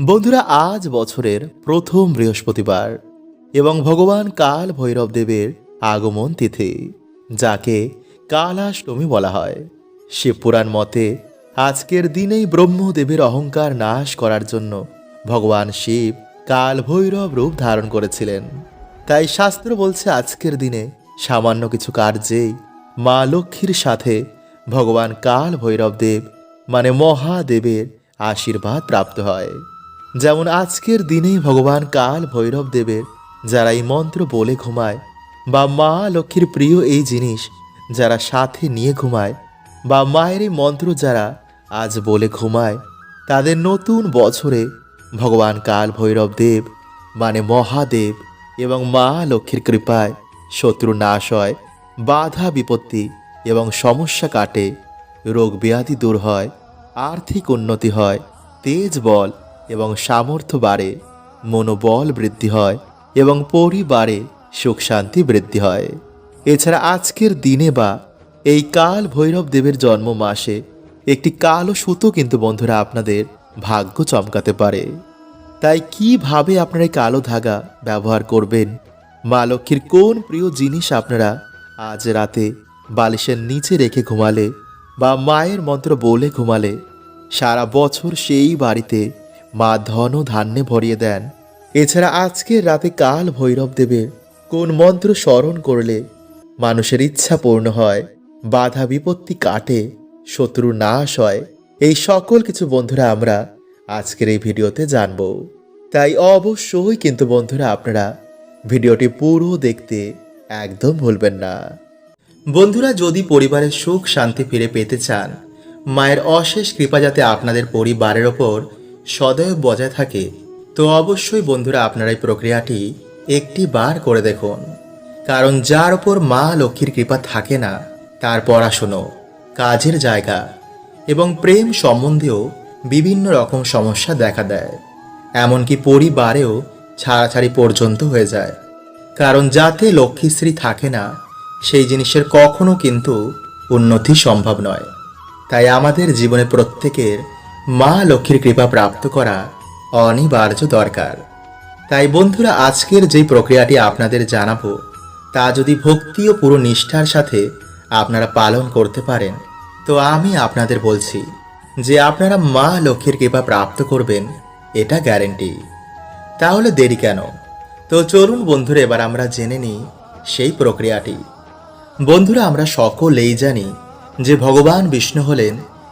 বন্ধুরা, আজ বছরের প্রথম বৃহস্পতিবার এবং ভগবান কাল ভৈরব দেবের আগমন তিথি, যাকে কালাষ্টমী বলা হয়। শিবপুরাণ মতে, আজকের দিনেই ব্রহ্মদেবের অহংকার নাশ করার জন্য ভগবান শিব কাল ভৈরব রূপ ধারণ করেছিলেন। তাই শাস্ত্র বলছে, আজকের দিনে সামান্য কিছু কার্যেই মা লক্ষ্মীর সাথে ভগবান কাল ভৈরব দেব মানে মহাদেবের আশীর্বাদ প্রাপ্ত হয়। যেমন আজকের দিনেই ভগবান কাল ভৈরব দেবের, যারা এই মন্ত্র বলে ঘুমায়, বা মা লক্ষ্মীর প্রিয় এই জিনিস, যারা সাথে নিয়ে ঘুমায়, বা মায়ের এই মন্ত্র যারা আজ বলে ঘুমায়, তাদের নতুন বছরে ভগবান কাল ভৈরব দেব মানে মহাদেব এবং মা লক্ষ্মীর কৃপায় শত্রু নাশ হয়, বাধা বিপত্তি এবং সমস্যা কাটে, রোগ ব্যাধি দূর হয়, আর্থিক উন্নতি হয়, তেজ বল এবং সামর্থ্য বাড়ে, মনোবল বৃদ্ধি হয় এবং পরিবারে সুখ শান্তি বৃদ্ধি হয়। এছাড়া আজকের দিনে বা এই কাল ভৈরব দেবের জন্ম মাসে একটি কালো সুতো কিন্তু বন্ধুরা আপনাদের ভাগ্য চমকাতে পারে। তাই কীভাবে আপনারা এই কালো ধাগা ব্যবহার করবেন? মা লক্ষ্মীর কোন প্রিয় জিনিস আপনারা আজ রাতে বালিশের নিচে রেখে ঘুমালে বা মায়ের মন্ত্র বলে ঘুমালে, সারা বছর সেই বাড়িতে মা ধন ধান্যে ভরিয়ে দেন। এছাড়া আজকের রাতে কাল ভৈরব দেবের কোন মন্ত্র স্মরণ করলে মানুষের ইচ্ছা পূর্ণ হয়, বাধা বিপত্তি কাটে শত্রু নাশ হয়, এই সকল কিছু বন্ধুরা আমরা আজকের এই ভিডিওতে জানব। তাই অবশ্যই কিন্তু বন্ধুরা আপনারা ভিডিওটি পুরো দেখতে একদম ভুলবেন না। বন্ধুরা যদি পরিবারের সুখ শান্তি ফিরে পেতে চান, মায়ের অশেষ কৃপা যাতে আপনাদের পরিবারের ওপর সদয় বজায় থাকে। তো অবশ্যই বন্ধুরা আপনারা এই প্রক্রিয়াটি একটি বার করে দেখুন। কারণ যার ওপর মা লক্ষ্মীর কৃপা থাকে না, তার পড়াশুনো, কাজের জায়গা এবং প্রেম সম্বন্ধেও বিভিন্ন রকম সমস্যা দেখা দেয়। এমনকি পরিবারেও ছাড়াছাড়ি পর্যন্ত হয়ে যায়। কারণ যাতে লক্ষ্মীশ্রী থাকে না, সেই জিনিসের কখনো কিন্তু উন্নতি সম্ভব নয়। তাই আমাদের জীবনে প্রত্যেকের মা লক্ষ্মীর কৃপা প্রাপ্ত করা অনিবার্য দরকার। তাই বন্ধুরা, আজকের যে প্রক্রিয়াটি আপনাদের জানাব, তা যদি ভক্তি ও পুরো নিষ্ঠার সাথে আপনারা পালন করতে পারেন, তো আমি আপনাদের বলছি যে আপনারা মা লক্ষ্মীর কৃপা প্রাপ্ত করবেন, এটা গ্যারেন্টি। তাহলে দেরি কেন? তো চলুন বন্ধুরা, এবার আমরা জেনে নিই সেই প্রক্রিয়াটি। বন্ধুরা, আমরা সকলেই জানি যে ভগবান বিষ্ণু হলেন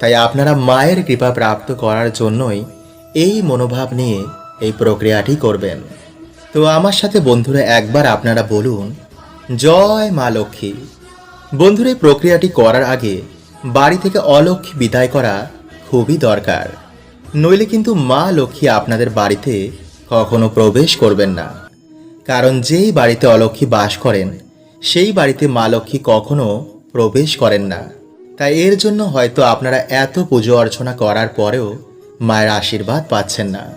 তাই আপনারা মায়ের কৃপা প্রাপ্ত করার জন্যই এই মনোভাব নিয়ে এই প্রক্রিয়াটি করবেন। তো আমার সাথে বন্ধুরা একবার আপনারা বলুন, জয় মা লক্ষ্মী। বন্ধুরা, এই প্রক্রিয়াটি করার আগে বাড়ি থেকে অলক্ষ্মী বিদায় করা খুবই দরকার। নইলে কিন্তু মা লক্ষ্মী আপনাদের বাড়িতে কখনো প্রবেশ করবেন না। কারণ যেই বাড়িতে অলক্ষ্মী বাস করেন, সেই বাড়িতে মা লক্ষ্মী কখনো প্রবেশ করেন না। তাই এর জন্য হয়তো আপনারা এত পুজো অর্চনা করার পরেও মায়ের আশীর্বাদ পাচ্ছেন না।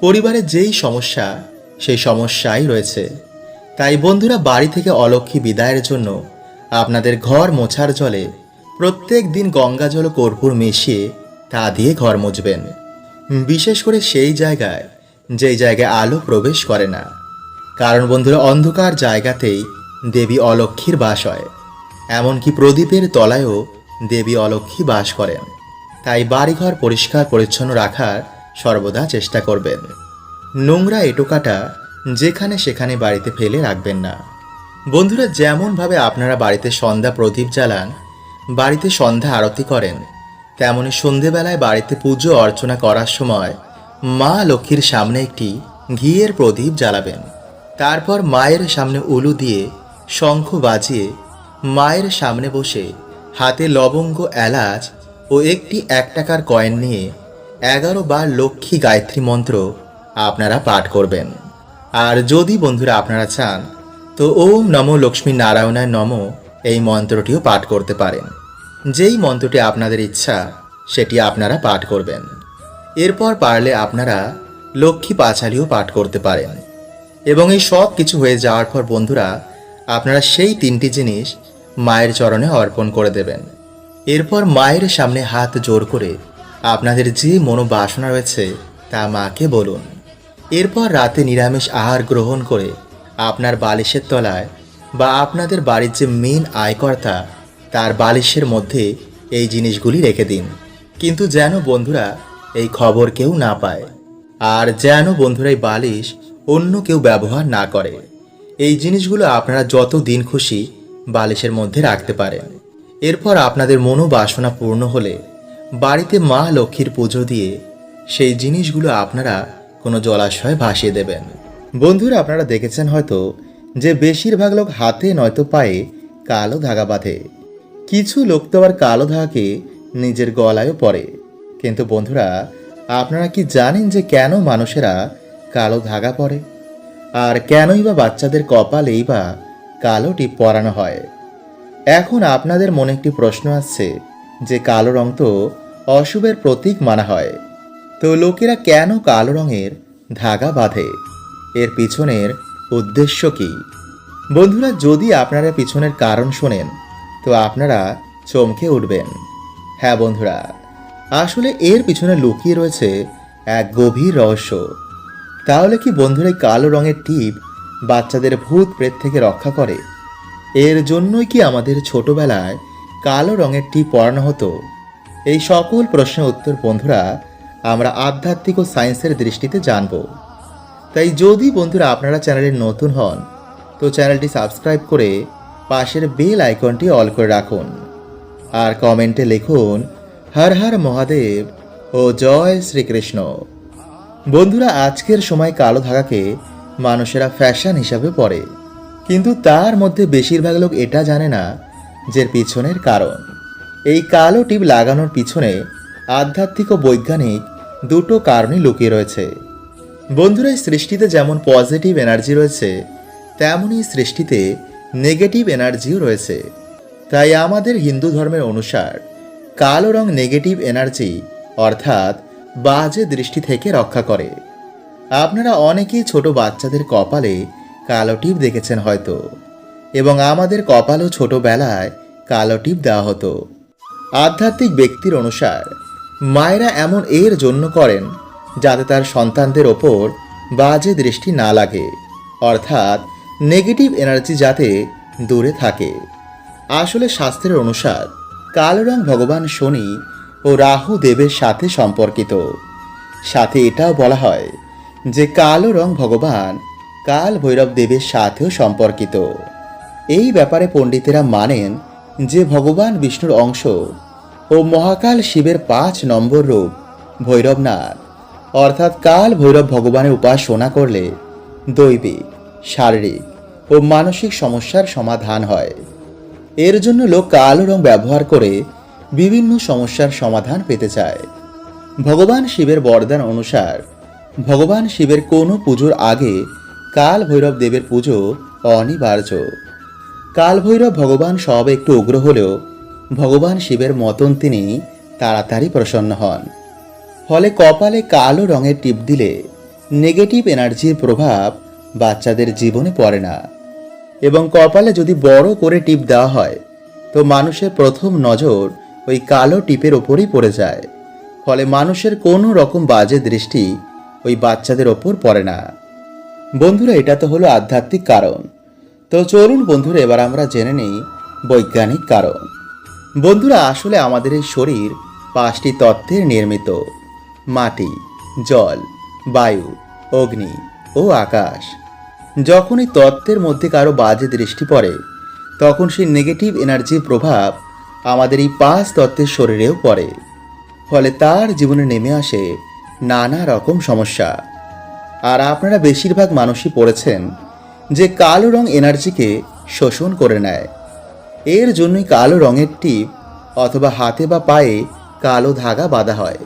পরিবারে যেই সমস্যা, সেই সমস্যাই রয়েছে। তাই বন্ধুরা, বাড়ি থেকে অলক্ষ্মী বিদায়ের জন্য আপনাদের ঘর মোছার জলে প্রত্যেক দিন গঙ্গা জল কর্পূর মিশিয়ে তা দিয়ে ঘর মুছবেন। বিশেষ করে সেই জায়গায়, যেই জায়গায় আলো প্রবেশ করে না। কারণ বন্ধুরা, অন্ধকার জায়গাতেই দেবী অলক্ষ্মীর বাস হয়। এমনকি প্রদীপের তলায়ও দেবী অলক্ষ্মী বাস করেন। তাই বাড়িঘর পরিষ্কার পরিচ্ছন্ন রাখার সর্বদা চেষ্টা করবেন। নোংরা এটোকাটা যেখানে সেখানে বাড়িতে ফেলে রাখবেন না। বন্ধুরা, যেমনভাবে আপনারা বাড়িতে সন্ধ্যা প্রদীপ জ্বালান, বাড়িতে সন্ধ্যা আরতি করেন, তেমনি সন্ধেবেলায় বাড়িতে পুজো অর্চনা করার সময় মা লক্ষ্মীর সামনে একটি ঘিয়ের প্রদীপ জ্বালাবেন। তারপর মায়ের সামনে উলু দিয়ে শঙ্খ বাজিয়ে মায়ের সামনে বসে হাতে লবঙ্গ, এলাচ ও একটি এক টাকার কয়েন নিয়ে এগারো বার লক্ষ্মী গায়ত্রী মন্ত্র আপনারা পাঠ করবেন। আর যদি বন্ধুরা আপনারা চান, তো ওম নমো লক্ষ্মী নারায়ণায় নম এই মন্ত্রটিও পাঠ করতে পারেন। যেই মন্ত্রটি আপনাদের ইচ্ছা, সেটি আপনারা পাঠ করবেন। এরপর পারলে আপনারা লক্ষ্মী পাঁচালিও পাঠ করতে পারেন। এবং এই সব কিছু হয়ে যাওয়ার পর বন্ধুরা, আপনারা সেই তিনটি জিনিস মায়ের চরণে অর্পণ করে দেবেন। এরপর মায়ের সামনে হাত জোর করে আপনাদের যে মনোবাসনা রয়েছে তা মাকে বলুন। এরপর রাতে নিরামিষ আহার গ্রহণ করে আপনার বালিশের তলায় বা আপনাদের বাড়ির যে মেন আয়কর্তা, তার বালিশের মধ্যে এই জিনিসগুলি রেখে দিন। কিন্তু যেন বন্ধুরা এই খবর কেউ না পায় আর যেন বন্ধুরা এই বালিশ অন্য কেউ ব্যবহার না করে। এই জিনিসগুলো আপনারা যত দিন খুশি বালিশের মধ্যে রাখতে পারেন এরপর আপনাদের মনোবাসনা পূর্ণ হলে বাড়িতে মা লক্ষ্মীর পুজো দিয়ে সেই জিনিসগুলো আপনারা কোনো জলাশয়ে ভাসিয়ে দেবেন। বন্ধুরা, আপনারা দেখেছেন হয়তো যে বেশিরভাগ লোক হাতে নয়তো পায়ে কালো ধাগা বাঁধে। কিছু লোক তো আবার কালো ধাগাকে নিজের গলায়ও পরে। কিন্তু বন্ধুরা, আপনারা কি জানেন যে কেন মানুষেরা কালো ধাগা পরে? আর কেনই বা বাচ্চাদের কপালেই বা কালো টিপ পরানো হয়। এখন আপনাদের মনে একটি প্রশ্ন আসছে যে কালো রং তো অশুভের প্রতীক মানা হয়। তো লোকেরা কেন কালো রঙের ধাগা বাঁধে? এর পিছনের উদ্দেশ্য কি? বন্ধুরা, যদি আপনারা পিছনের কারণ শোনেন, তো আপনারা চমকে উঠবেন। হ্যাঁ বন্ধুরা, আসলে এর পিছনে লুকিয়ে রয়েছে এক গভীর রহস্য। তাহলে কি বন্ধুরা কালো রঙের টিপ বাচ্চাদের ভূত প্রেত থেকে রক্ষা করে। এর জন্যই কি আমাদের ছোটবেলায় কালো রঙের টিপ পরানো হতো? এই সকল প্রশ্নের উত্তর, বন্ধুরা, আমরা আধ্যাত্মিক ও সায়েন্সের দৃষ্টিতে জানব। তাই যদি বন্ধুরা আপনারা চ্যানেলে নতুন হন, তো চ্যানেলটি সাবস্ক্রাইব করে পাশের বেল আইকনটি অল করে রাখুন। আর কমেন্টে লিখুন, হর হর মহাদেব ও জয় শ্রীকৃষ্ণ। বন্ধুরা, আজকের সময় কালো ধাগাকে মানুষেরা ফ্যাশন হিসাবে পড়ে। কিন্তু তার মধ্যে বেশিরভাগ লোক এটা জানে না যে পিছনের কারণ। এই কালো টিপ লাগানোর পিছনে আধ্যাত্মিক ও বৈজ্ঞানিক দুটো কারণই লুকিয়ে রয়েছে। বন্ধুরা, এই সৃষ্টিতে যেমন পজিটিভ এনার্জি রয়েছে, তেমনই সৃষ্টিতে নেগেটিভ এনার্জিও রয়েছে। তাই আমাদের হিন্দু ধর্মের অনুসার কালো রং নেগেটিভ এনার্জি অর্থাৎ বাজে দৃষ্টি থেকে রক্ষা করে। আপনারা অনেকেই ছোট বাচ্চাদের কপালে কালো টিপ দেখেছেন হয়তো, এবং আমাদের কপালও ছোটবেলায় কালো টিপ দেওয়া হতো। আধ্যাত্মিক ব্যক্তির অনুসার, মায়েরা এমন এর জন্য করেন যাতে তার সন্তানদের ওপর বাজে দৃষ্টি না লাগে, অর্থাৎ নেগেটিভ এনার্জি যাতে দূরে থাকে। আসলে শাস্ত্রের অনুসার, কালো রং ভগবান শনি ও রাহু দেবের সাথে সম্পর্কিত। সাথে এটাও বলা হয় যে কালো রং ভগবান, কাল ভৈরব দেবের সাথেও সম্পর্কিত। এই ব্যাপারে পণ্ডিতেরা মানেন যে ভগবান বিষ্ণুর অংশ ও মহাকাল শিবের পাঁচ নম্বর রূপ ভৈরবনাথ। অর্থাৎ কাল ভৈরব ভগবানের উপাসনা করলে দৈবিক, শারীরিক ও মানসিক সমস্যার সমাধান হয়। এর জন্য লোক কালো রং ব্যবহার করে বিভিন্ন সমস্যার সমাধান পেতে চায়। ভগবান শিবের বরদান অনুসার ভগবান শিবের কোনো পুজোর আগে কাল ভৈরব দেবের পুজো অনিবার্য। কাল ভৈরব ভগবান সব একটু উগ্র হলেও ভগবান শিবের মতন তিনি তাড়াতাড়ি প্রসন্ন হন। ফলে কপালে কালো রঙের টিপ দিলে নেগেটিভ এনার্জির প্রভাব বাচ্চাদের জীবনে পড়ে না। এবং কপালে যদি বড় করে টিপ দেওয়া হয়, তো মানুষের প্রথম নজর ওই কালো টিপের ওপরই পড়ে যায়। ফলে মানুষের কোনো রকম বাজে দৃষ্টি ওই বাচ্চাদের ওপর পড়ে না। বন্ধুরা, এটা তো হলো আধ্যাত্মিক কারণ। তো চলুন বন্ধুরা, এবার আমরা জেনে নিই বৈজ্ঞানিক কারণ। বন্ধুরা, আসলে আমাদের এই শরীর পাঁচটি তত্ত্বের নির্মিত। মাটি, জল, বায়ু, অগ্নি ও আকাশ। যখন এই তত্ত্বের মধ্যে কারও বাজে দৃষ্টি পড়ে, তখন সেই নেগেটিভ এনার্জির প্রভাব আমাদের এই পাঁচ তত্ত্বের শরীরেও পড়ে। ফলে তার জীবনে নেমে আসে নানা রকম সমস্যা। আর আপনারা বেশিরভাগ মানুষই পড়েছেন যে কালো রং এনার্জিকে শোষণ করে নেয়। এর জন্যই কালো রঙের টিপ অথবা হাতে বা পায়ে কালো ধাগা বাঁধা হয়।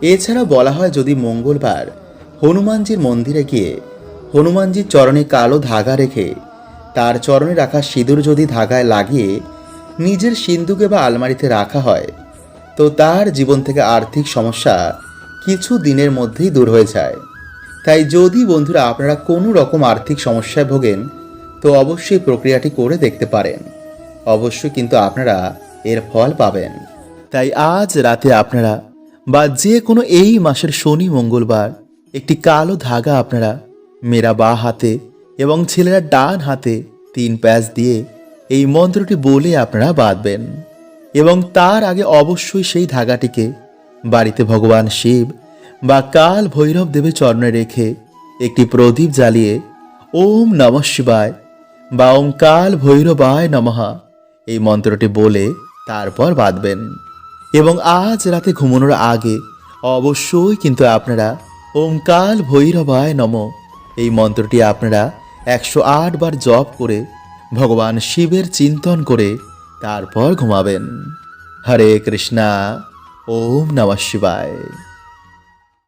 এছাড়া বলা হয় যদি মঙ্গলবার হনুমানজির মন্দিরে গিয়ে হনুমানজির চরণে কালো ধাগা রেখে তার চরণে রাখা সিঁদুর যদি ধাগায় লাগিয়ে নিজের সিন্ধুকে বা আলমারিতে রাখা হয়, তো তার জীবন থেকে আর্থিক সমস্যা কিছু দিনের মধ্যেই দূর হয়ে যায়। তাই যদি বন্ধুরা আপনারা কোনো রকম আর্থিক সমস্যায় ভোগেন, তো অবশ্যই প্রক্রিয়াটি করে দেখতে পারেন। অবশ্যই কিন্তু আপনারা এর ফল পাবেন। তাই আজ রাতে আপনারা বা যে কোনো এই মাসের শনি, মঙ্গলবার একটি কালো ধাগা আপনারা মেরা বা হাতে এবং ছেলেরা ডান হাতে তিন প্যাচ দিয়ে এই মন্ত্রটি বলে আপনারা বাঁধবেন। এবং তার আগে অবশ্যই সেই ধাগাটিকে বাড়িতে ভগবান শিব বা কাল ভৈরব দেবের চরণে রেখে একটি প্রদীপ জ্বালিয়ে ওম নমঃ শিবায় বা ওম কাল ভৈরবায় নমঃ এই মন্ত্রটি বলে তারপর বাঁধবেন। এবং আজ রাতে ঘুমানোর আগে অবশ্যই কিন্তু আপনারা ওম কাল ভৈরবায় নম এই মন্ত্রটি আপনারা একশো আট বার জপ করে ভগবান শিবের চিন্তন করে তারপর ঘুমাবেন। হরে কৃষ্ণা। ওম নমঃ শিবায়।